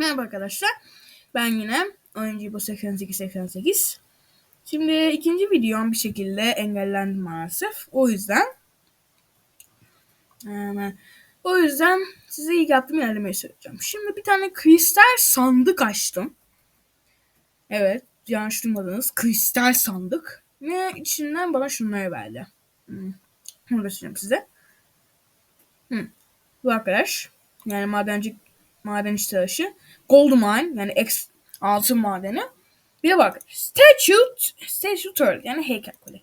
Merhaba arkadaşlar. Ben yine oyuncu bu 8888. Şimdi ikinci videom bir şekilde engellendi maalesef. O yüzden yani, o yüzden size ilk yaptığım ilerlemeyi söyleyeceğim. Şimdi bir tane kristal sandık açtım. Evet yanlış duymadınız. Kristal sandık. Ve içinden bana şunları verdi. Hmm. Bunu göstereyim size. Hmm. Bu arkadaş yani madenci madenci taşı. Gold mine yani X altın madeni. Bir bak statue statue turret yani heykel kule.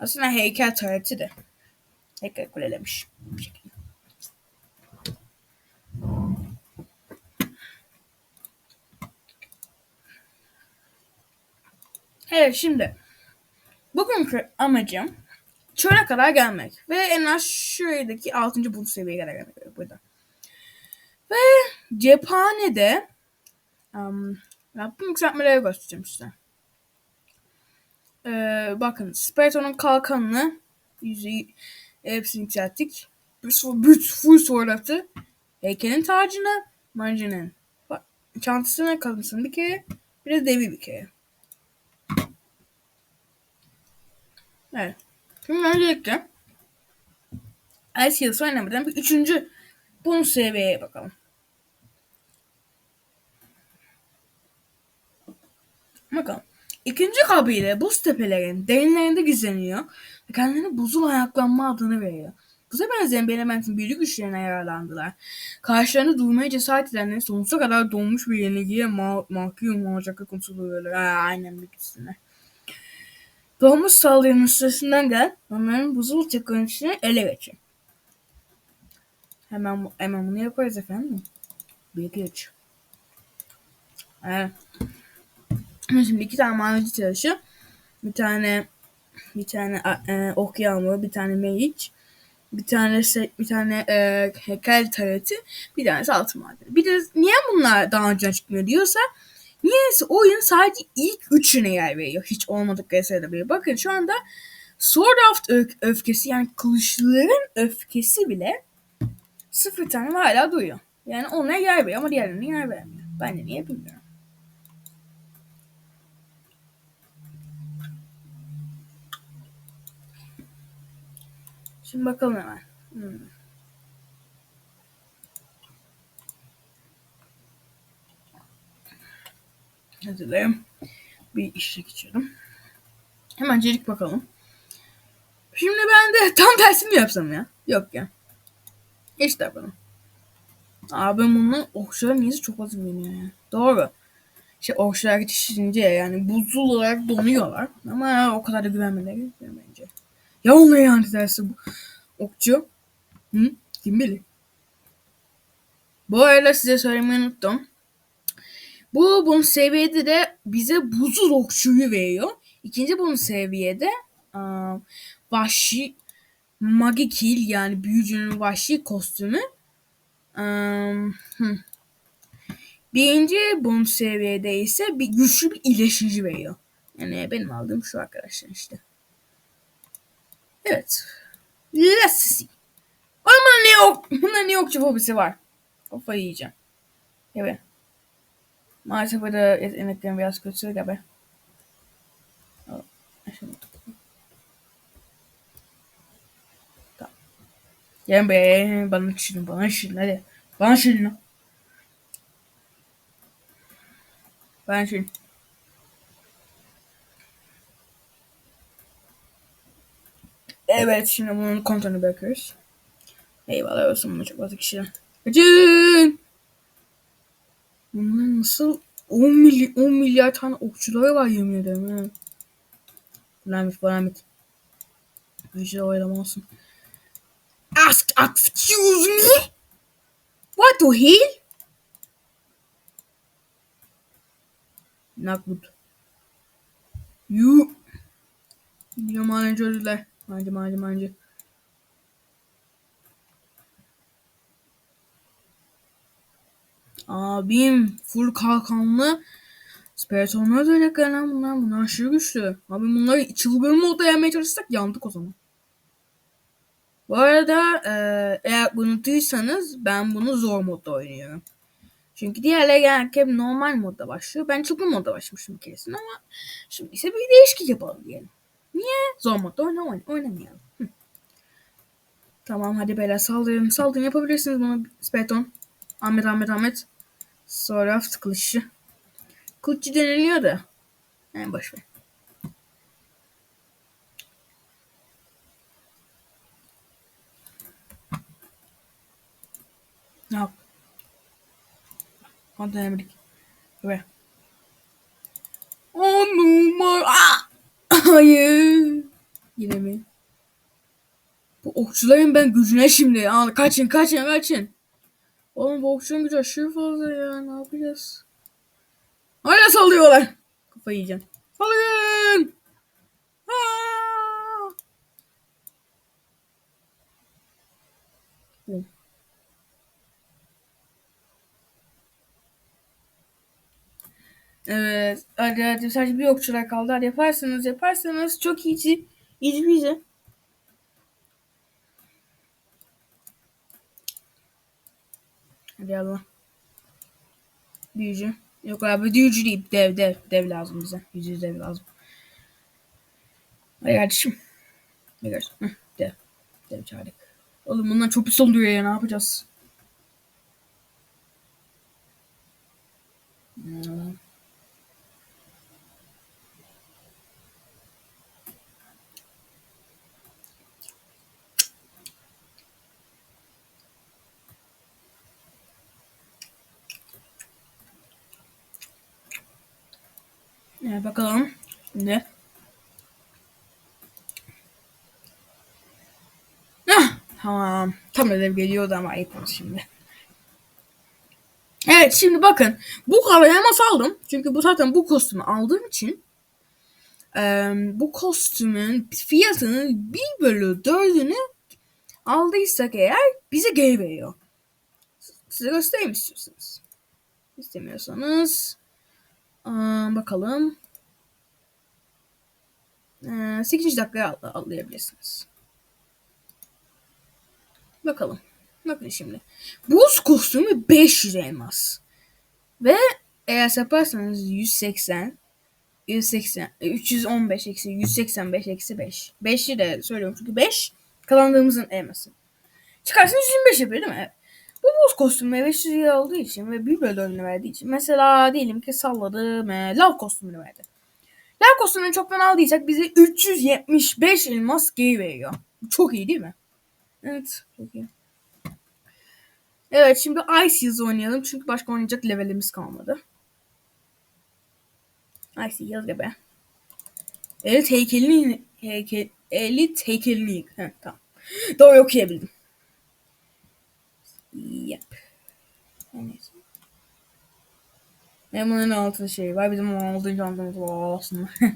Aslında heykel turreti de. Heykel kulelemiş. Bu şekilde. Evet şimdi bugünkü amacım çöle kadar gelmek ve en az şuradaki 6. bul seviyeye kadar gelmek burada. Ve cephanede um, Rabbim yükseltmeleri göstereceğim size. Ee, bakın Spiriton'un kalkanını yüzeyi hepsini yükselttik. Büt full sword attı. Heykelin tacını, mancının çantasına kalınsın bir kere. Bir de devi bir kere. Evet. Şimdi öncelikle Ice Hills oynamadan bir üçüncü bonus seviyeye bakalım. Bakalım. İkinci kabile buz tepelerin derinlerinde gizleniyor ve kendilerine buzul ayaklanma adını veriyor. Buza benzeyen bir elementin büyülü güçlerine yararlandılar. Karşılarında durmaya cesaret edenlerin sonsuza kadar donmuş bir yenilgiye ma mahkum olacakları konuşuluyorlar. Ha, aynen bilgisine. Doğmuş saldırının sırasından gelen onların buzul teknolojisini ele geçir. Hemen, hemen bunu yaparız efendim. Bir üç. Evet. Şimdi iki tane mavi tıraşı, bir tane bir tane e, ok yağmuru, bir tane meyiç, bir tane bir tane e, heykel tareti, bir tane altın madeni. Bir de niye bunlar daha önce çıkmıyor diyorsa niyeyse oyun sadece ilk üçüne yer veriyor. Hiç olmadıkları sırada bile. Bakın şu anda Sword of öfkesi yani kılıçların öfkesi bile sıfır tane hala duyuyor. Yani ona yer veriyor ama diğerlerine yer vermiyor. Ben de niye bilmiyorum. Şimdi bakalım hemen. Hmm. Hazırlayayım. Bir işe geçelim. Hemen celik bakalım. Şimdi ben de tam tersini yapsam ya. Yok ya. İşte yapalım. Abi bunu okçular niyeyse çok az biliniyor ya. Doğru. İşte okçular yetişince yani buzul olarak donuyorlar. Ama o kadar da güvenmeleri bence. Ya onları yani dersi bu. Okçu. Hı? Kim bilir? Bu arada size söylemeyi unuttum. Bu bunun seviyede de bize buzul okçuyu veriyor. İkinci bunun seviyede ıı, vahşi magikil yani büyücünün vahşi kostümü. Iı, Birinci bonus seviyede ise bir güçlü bir iyileşici veriyor. Yani benim aldığım şu arkadaşlar işte. Evet. Let's see. Ama ne yok? Bunda ne yokçu fobisi var. Kafayı yiyeceğim. Evet. Maalesef burada yeteneklerim biraz kötü gibi. Tamam. Gelin be. Bana şunu, bana şunu hadi. Bana şunu. Bana şunu. Evet şimdi bunun kontrolünü bakıyoruz. Eyvallah olsun bunu çok fazla kişiden. Kaçın! Bunlar nasıl 10, mily 10 milyar tane okçuları var yemin ederim ha. Bulamit bulamit. Güzel oylama olsun. Ask excuse me? What the hell? Not good. You. Yaman çözdüler. Mancı mancı mancı. Abim full kalkanlı. Spiritonlar da öyle lan bunlar. Bunlar aşırı güçlü. Abi bunları çılgın modda yenmeye çalışsak yandık o zaman. Bu arada e, eğer unuttuysanız ben bunu zor modda oynuyorum. Çünkü diğerleri genellikle normal modda başlıyor. Ben çılgın modda başlamıştım keresinde ama şimdi ise bir değişiklik yapalım diyelim. Niye? Zor modda oynamayalım. oynamayalım. Hı. Tamam hadi beyler saldırın. Saldırın yapabilirsiniz bunu. Speton. Ahmet Ahmet Ahmet. Sonra kılıççı. Kılıççı deniliyor da. Yani boş ver. Ne yap? Hadi denemedik. Ve. On. Aa! Hayır. Yine mi? Bu okçuların ben gücüne şimdi. Aa, kaçın kaçın kaçın. Oğlum bu okçuların gücü aşırı fazla ya. Ne yapacağız? Hala sallıyorlar. Kafayı yiyeceğim. Salın. Aa! Bum. Evet. Hadi hadi sadece bir okçular kaldı. Hadi yaparsınız yaparsanız çok iyi. Easy peasy. Hadi Allah. Büyücü. Yok abi büyücü değil. Dev dev. Dev lazım bize. Yüzü dev lazım. Hadi kardeşim. Ne kardeşim? Dev. Dev çağırdık. Oğlum bundan çok pis oluyor ya. Ne yapacağız? Hmm. Evet, bakalım. Şimdi. Ah, tamam. Tam ödev geliyordu ama ayıp şimdi. Evet şimdi bakın. Bu kalayı hemen saldım. Çünkü bu zaten bu kostümü aldığım için e, bu kostümün fiyatının 1 bölü 4'ünü aldıysak eğer bize geri veriyor. Size göstereyim istiyorsanız. İstemiyorsanız bakalım. Ee, 8. dakikaya atlayabilirsiniz. Bakalım. Bakın şimdi. Buz kostümü 500 elmas. Ve eğer yaparsanız 180 180 315 eksi 185 eksi 5. 5'i de söylüyorum çünkü 5 kazandığımızın elması. Çıkarsanız 125 yapıyor değil mi? Evet. Bu buz kostümü 500 lira olduğu için ve bir bölümünü verdiği için. Mesela diyelim ki salladım e, lav kostümünü verdi. Lav kostümünü çoktan aldıysak bize 375 elmas geri veriyor. Çok iyi değil mi? Evet çok iyi. Evet şimdi Ice Yıldız oynayalım. Çünkü başka oynayacak levelimiz kalmadı. Ice yaz be. Elit heykelini heykel, elit heykelini Heh, tamam. Doğru okuyabildim. Yep. Neyse. Hemen altı şey var. Bizim 6. çantamız var aslında.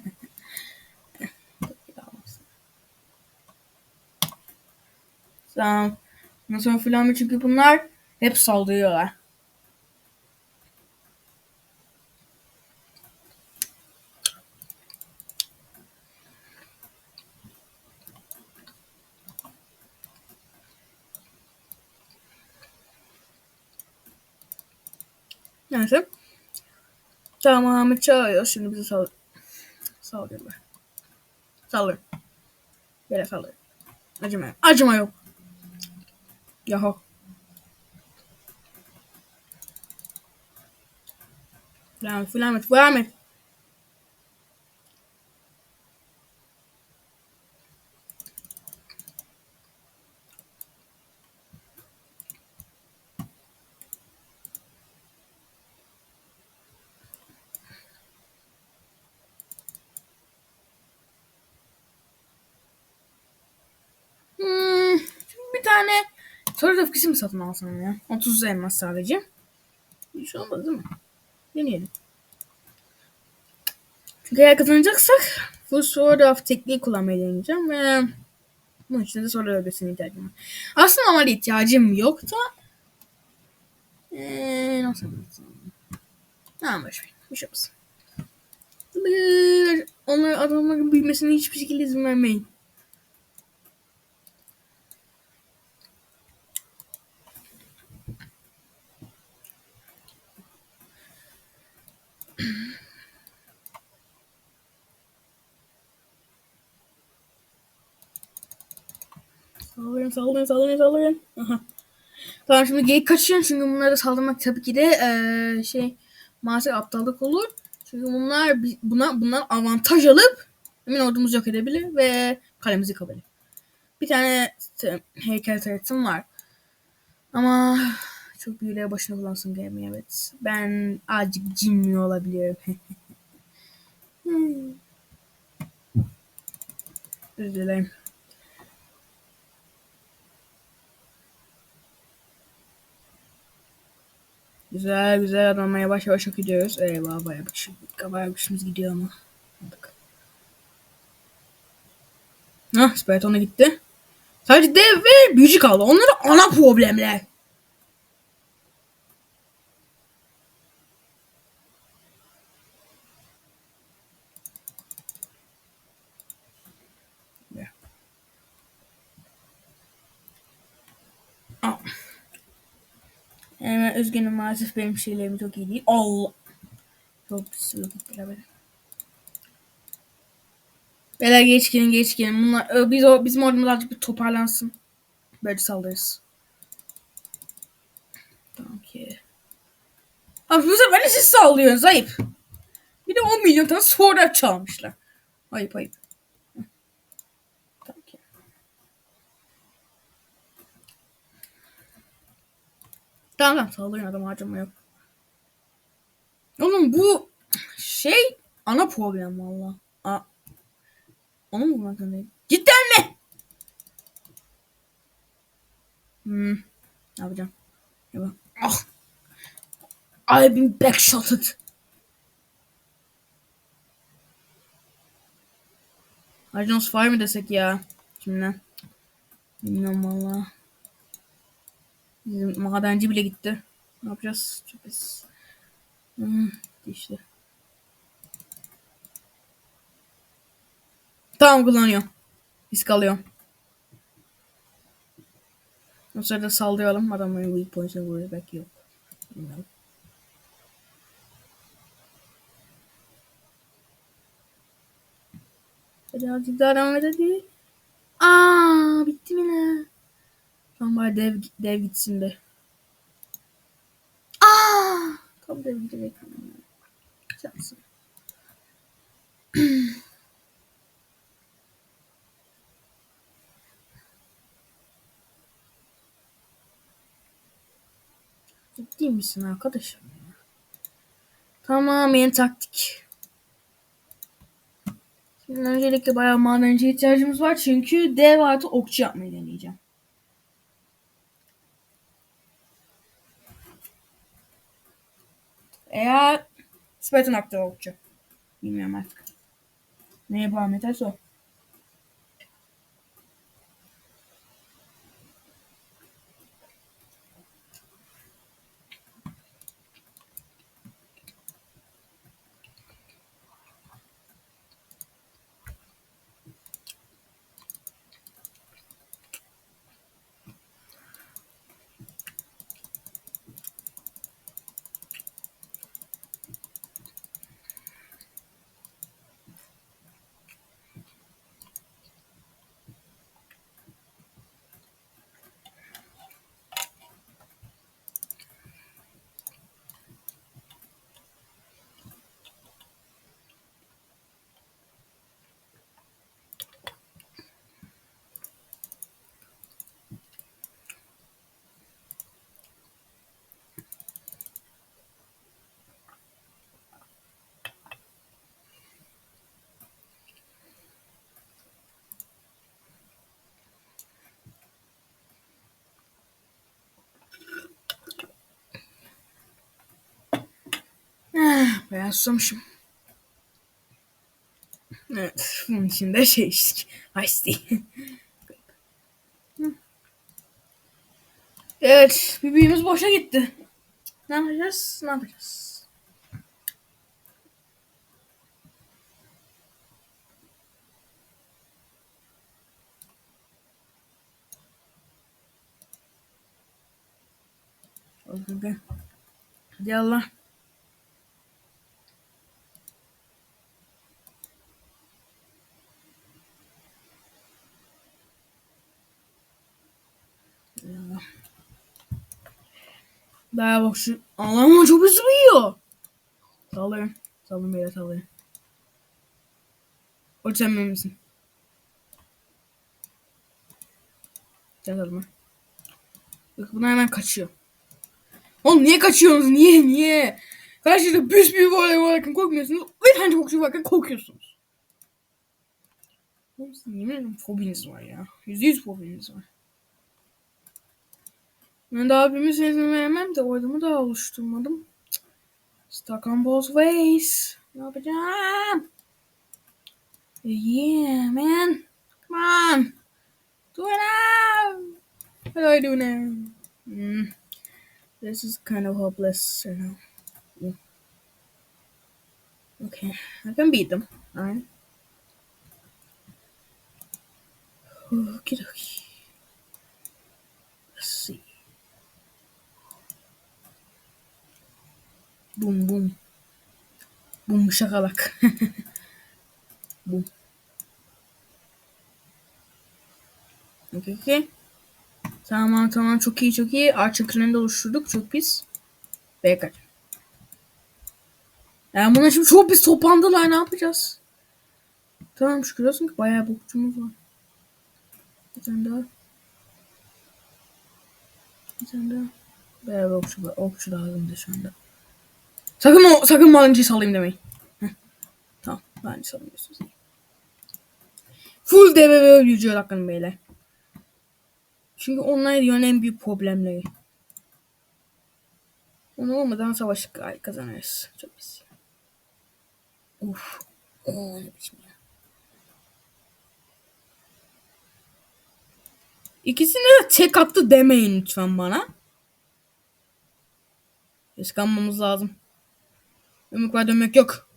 tamam. Nasıl falan çünkü bunlar hep saldırıyorlar. Neyse. Tamam Ahmet çağırıyor. Şimdi bizi sal saldırıyorlar. Saldır. Böyle saldır. Acıma yok. Acıma yok. Yahu. Flamet, flamet, flamet. Hmm, bir tane soru öfkesi mi satın alsam ya? 30 elmas sadece. Bir şey olmaz değil mi? Deneyelim. Çünkü eğer kazanacaksak Full Sword of tekniği kullanmayı deneyeceğim ve bunun için de soru öfkesine ihtiyacım var. Aslında normalde ihtiyacım yok da ee, nasıl? Tamam boş ver. Bir şey olmasın. Onların adamların büyümesine hiçbir şekilde izin vermeyin. Saldırın saldırın saldırın saldırın. Aha. Tamam şimdi geyik kaçıyor çünkü bunlara saldırmak tabii ki de eee, şey maalesef aptallık olur. Çünkü bunlar buna bundan avantaj alıp emin ordumuzu yok edebilir ve kalemizi kapabilir. Bir tane heykel taretim var. Ama çok büyüleye başına kullansın gelmiyor evet. Ben azıcık cimri olabiliyorum. Hmm. Özür dilerim. Güzel güzel adamla yavaş yavaş yok gidiyoruz. Eyvah bayağı bir bayağı bir gidiyor ama. Bak. Hah Spartana gitti. Sadece dev ve büyücü kaldı. Onların ana problemler. Ya. Aa. Üzgünüm maalesef benim şeylerim çok iyi değil. Allah. Çok sürü gittiler böyle. Beyler geç gelin geç gelin. Bunlar, biz o, bizim ordumuz azıcık bir toparlansın. Böyle saldırırız. Tamam ki. Abi bu siz sallıyorsunuz ayıp. Bir de 10 milyon tane sonra çalmışlar. Ayıp ayıp. Hı. Tamam ki. Tamam tamam saldırın adam harcama yok. Oğlum bu şey ana problem valla. Onu mu bulmak zorundayım? Cidden mi? Hmm. Ne yapacağım? Yapalım. Ah. I've been backshotted. Ajax Fire mi desek ya? Şimdi. Bilmiyorum valla. Bizim madenci bile gitti. Ne yapacağız? Çok pis. Hmm, işte. Tamam kullanıyorum. Risk alıyorum. O sırada saldıralım. Adamların weak points'e vuruyor. Belki yok. Bilmiyorum. Birazcık daha devam edelim. Aa, bitti mi ne? Bari dev, dev gitsin de. Aa, tam dev gidecek. Şansım. Ciddi misin arkadaşım? Tamamen taktik. Şimdi öncelikle bayağı madenci ihtiyacımız var çünkü dev artı okçu yapmayı deneyeceğim. Eğer Spartan aktör okçu. Bilmiyorum artık. Neye bağlı ederse o. Bayağı susamışım. Evet. Bunun için de şey içtik. Ice evet. Bir büyümüz boşa gitti. Ne yapacağız? Ne yapacağız? Hadi. Hadi Daha bak şu. Allah'ım çok hızlı büyüyor. Sallayın. Sallayın beyler sallayın. O sen benim misin? Gel sallayın. Bak buna hemen kaçıyor. Oğlum niye kaçıyorsunuz? Niye? Niye? Karşıda büyük olay varken korkmuyorsunuz. Bir tane bokçu varken korkuyorsunuz. Oğlum yemin ederim fobiniz var ya. Yüzde yüz fobiniz var. Ben de abimi sesini vermem de ordumu daha oluşturmadım. Stuck on both ways. Ne yapacağım? Yeah man. Come on. Do it now. What do I do now? Hmm. This is kind of hopeless right now. Yeah. Okay, I can beat them. Alright. Okie dokie. Boom boom. Boom şakalak. boom. Okay, okay. Tamam tamam çok iyi çok iyi. Archer klanını da oluşturduk. Çok pis. Ve kaç. Yani buna şimdi çok pis toplandılar. Ne yapacağız? Tamam şükür olsun ki bayağı bokçumuz var. Bir tane daha. Bir tane daha. Bayağı bir okçu. Okçu lazım da şu anda. Sakın o, sakın malıncıyı salayım demeyin. Heh. Tamam. Malıncı salamıyorsunuz. Full DB ve ölücü hakkında beyler. Çünkü onlar dünyanın en büyük problemleri. Onu olmadan savaşı kazanırız. Çok pis. Uf. Oo ne biçim ya. İkisini de tek attı demeyin lütfen bana. Kıskanmamız lazım. Var dönmek yok.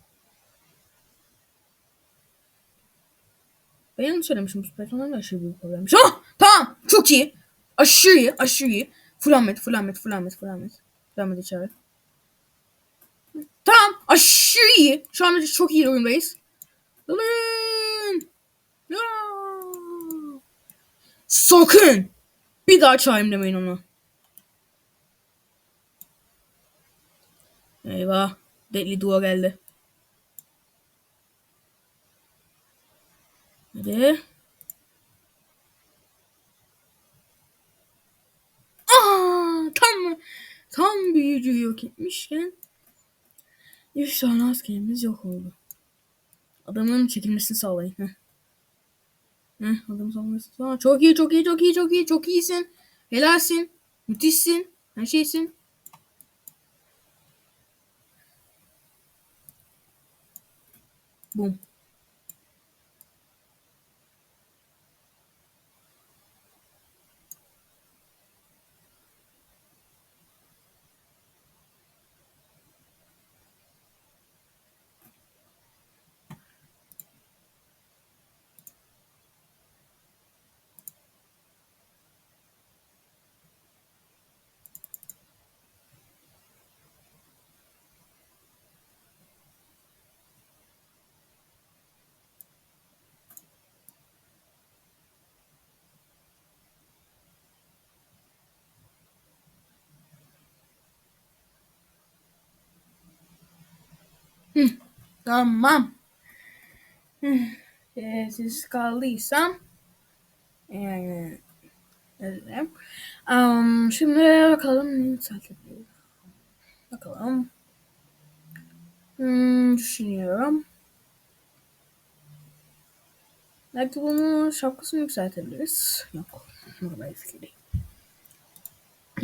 Ben yanlış söylemişim. Bu Python'dan da aşırı büyük problemmiş. Ah! Tamam. Çok iyi. Aşırı iyi. Aşırı iyi. Ahmet. Full Ahmet. Full Ahmet içeri. Tamam. Aşırı iyi. Şu anda çok iyi oyundayız. Dalın. Ya. Sakın. Bir daha çağırayım demeyin onu. Eyvah. Deadly Duo geldi. Hadi. Aa, tam tam büyücüyü yok etmişken 100 tane askerimiz yok oldu. Adamın çekilmesini sağlayın. Heh. Heh, adamın sağlamasını sağlayın. Çok iyi, çok iyi, çok iyi, çok iyi, çok iyisin. Helalsin. Müthişsin. Her şeysin. Bum. Hı, tamam. Hı, Sessiz kaldıysam yani özlerim. Um, şimdi bakalım ne yükseltebiliriz. Bakalım. Hmm, düşünüyorum. Belki bunu şapkasını yükseltebiliriz. Yok. Eski değil.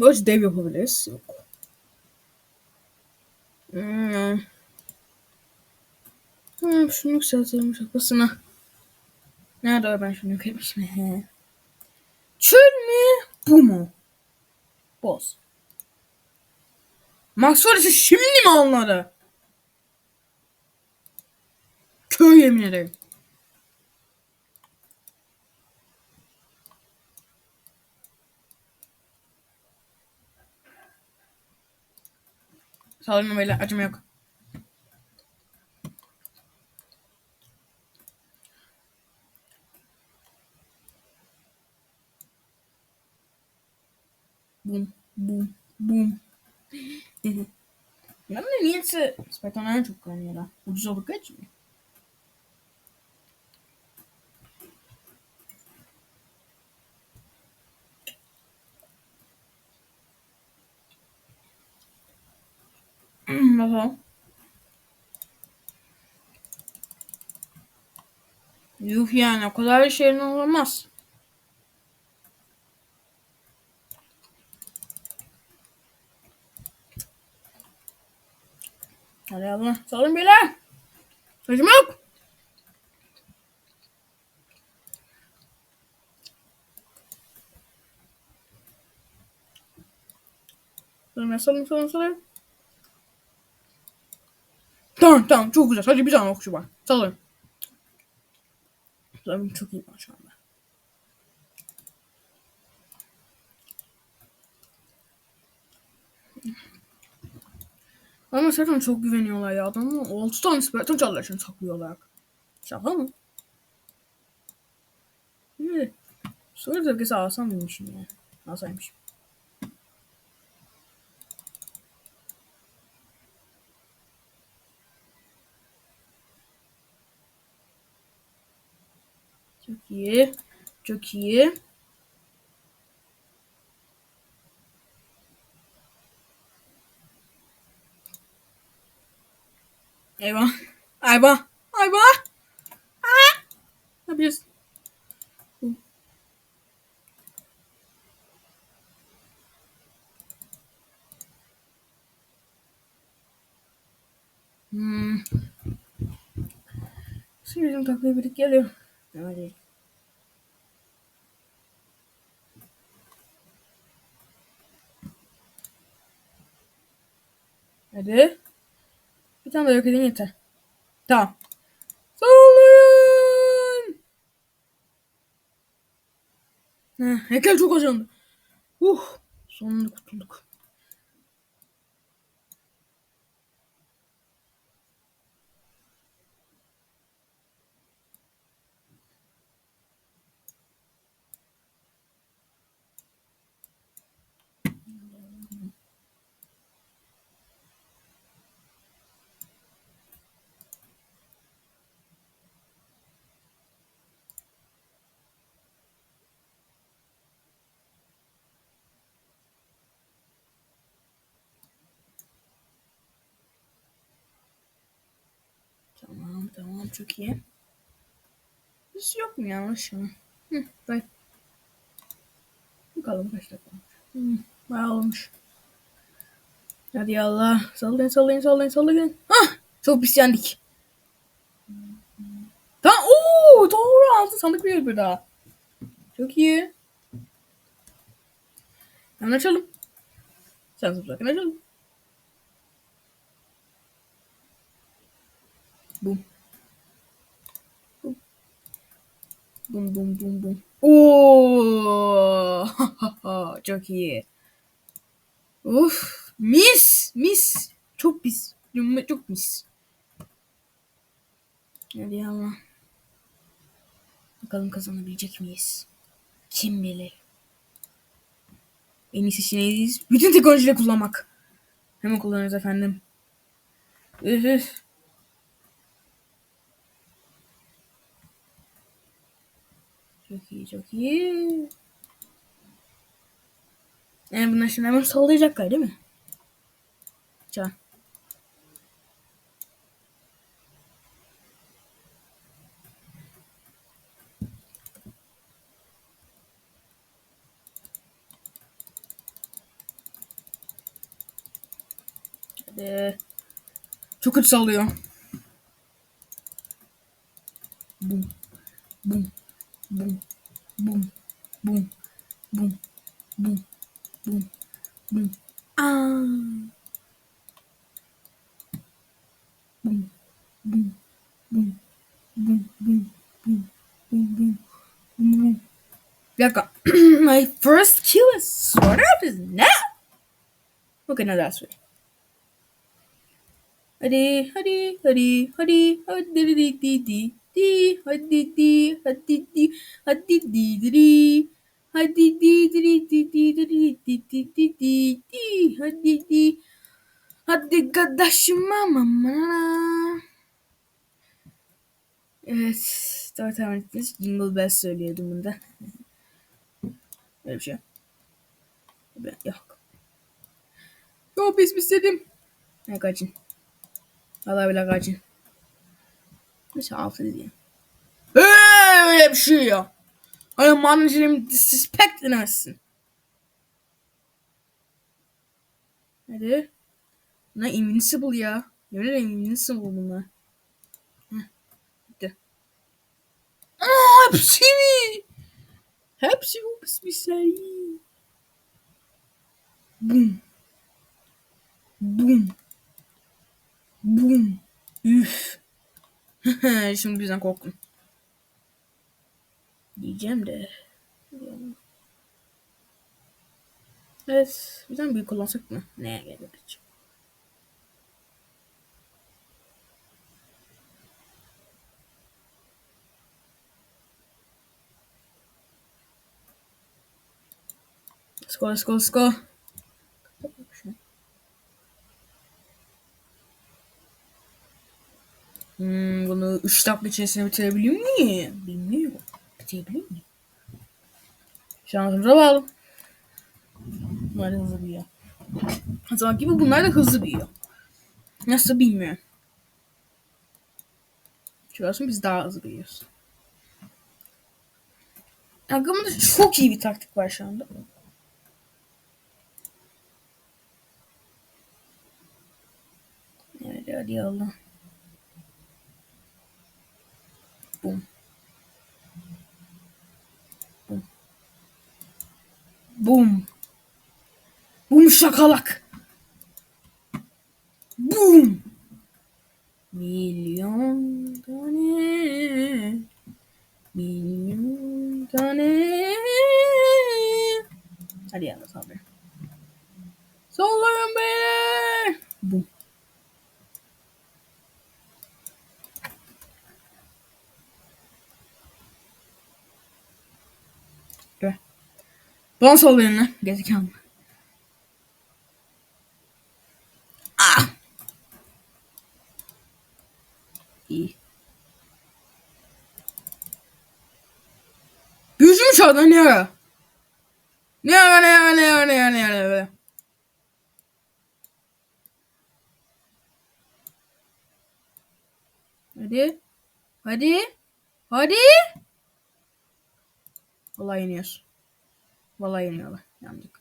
Böyle dev yapabiliriz. Yok. Hmm. Hmm, şunu yükseltelim şapkasını. Nerede o ben şunu yükseltmişim. He. Çöl mü? Bu mu? Boz. Maxwell'ı şimdi mi anladı? Köy yemin ederim. Sağlıklı böyle acım yok. boom, boom, boom. Mamma mia, se... aspetta un è una ciucca nera, ho ucciso Pikachu. Mm, lo so. Lufiana, cosa le scelte non lo massa? Hadi Allah. Salın beyler. Saçım yok. Salın salın salın salın. Tamam tamam çok güzel. Sadece bir tane okçu var. Salın. Salın çok iyi var şu anda. Ama zaten çok güveniyorlar ya. Adamı 6 tane Spartan çaldılar için saklıyorlar. Şaka mı? Sonra da kez alsam mıymışım ya. Alsaymışım. Çok iyi. Çok iyi. Eyvah. Eyvah. Eyvah. Aa! Ne yapacağız? Hmm. Şimdi bizim takviye birlik geliyor. Hadi. Hadi. Bir tane daha yok edin yeter. Tamam. Sallayın. Heh, heykel çok acındı. Uh, sonunda kurtulduk. Tamam çok iyi. Hiç yok mu yanlış? Hı, bak. Bakalım kaç dakika olmuş. Hı, bayağı olmuş. Hadi Allah. Sallayın sallayın sallayın sallayın. Hah! Çok pis yendik. Tamam. Oo, doğru altı sandık bir bir daha. Çok iyi. Hemen açalım. Sen zıplarken açalım. Bum. Bum. Bum bum bum bum. Oo! Çok iyi. Uf, mis, mis. Çok pis. Çok mis. Hadi Allah. Bakalım kazanabilecek miyiz? Kim bilir. En iyisi neyiz? Bütün teknolojileri kullanmak. Hemen kullanırız efendim. Üf üf. Çok iyi çok iyi. Yani bunlar şimdi hemen sallayacaklar değil mi? Can. Hadi. Çok kötü sallıyor. Bum. Bum. Bum. Bum. Bum. Bum. Bum. Bum. Bum. Aa. Bum. Bum. Bum. Bum. Bum. Bum. Bum. Bum. Bum. Bum. Bir dakika. My first kill is sort of is now. Okay, now that's right. Hadi, hadi, hadi, hadi, hadi, di, di, di, di, di, hadi, di, hadi, di, hadi, di, di, di, hadi, di, di, di, di, di, di, di, di, di, di, di, di, hadi, di. Hadi kardeşim mama. Evet. Tahmin ettiniz. Jingle Bells söylüyordum bunda. Böyle bir şey. Yok. Yok biz istedim. Ne kaçın. Valla bile kaçın. Mesela altı diye. Eee öyle bir şey ya. Hani managerimi disrespect edemezsin. Hadi. Bunlar invincible ya. Yemin ederim invincible bunlar. Heh. Bitti. Aa hepsi mi? Hepsi bu bir şey. Bum. Bum. Bum. Üf. Şimdi bizden korkun. Diyeceğim de. Evet. Bizden büyük kullansak mı? Neye gerek? Let's go, let's go, let's go. Hmm, bunu 3 dakika içerisinde bitirebiliyor muyum? Bilmiyorum. Bitirebiliyor muyum? Şansımıza bağlı. Bunlar da hızlı büyüyor. O zaman gibi bunlar da hızlı büyüyor. Nasıl bilmiyorum. Şurası biz daha hızlı büyüyoruz. Aklımda çok iyi bir taktik var şu anda. Evet hadi Allah. Bum. Bum. Bum. Şakalak. Bum. Milyon tane. Milyon tane. Hadi yalnız abi. Sollarım beni. Bum. Bana sallayın lan. Gezekalı. Ah. İyi. Yüzümü çaldı ne ara? Ne ara ne ara ne ara ne ara ne ara böyle. Hadi. Hadi. Hadi. Vallahi yeniyoruz. Vallahi yeniyorlar. Yandık.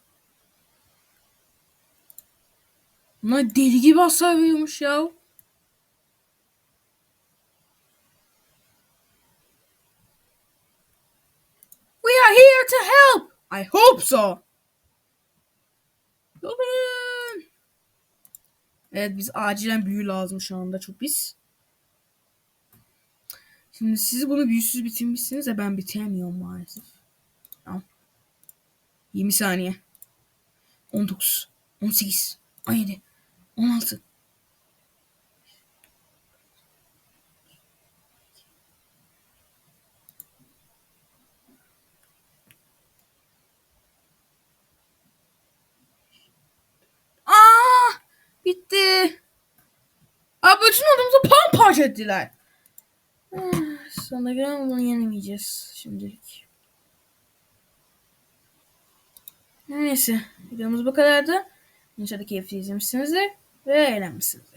Bunlar deli gibi hasar veriyormuş ya. We are here to help. I hope so. Gelin. Evet biz acilen büyü lazım şu anda çok biz. Şimdi siz bunu büyüsüz bitirmişsiniz de ben bitiremiyorum maalesef. Tamam. 20 saniye. 19. 18. 17. 16. Aa! Bitti. Aa, bütün odamızı paramparça ettiler. Ah, Sanırım bunu yenemeyeceğiz şimdilik. Neyse videomuz bu kadardı. İnşallah keyifli izlemişsinizdir ve eğlenmişsinizdir.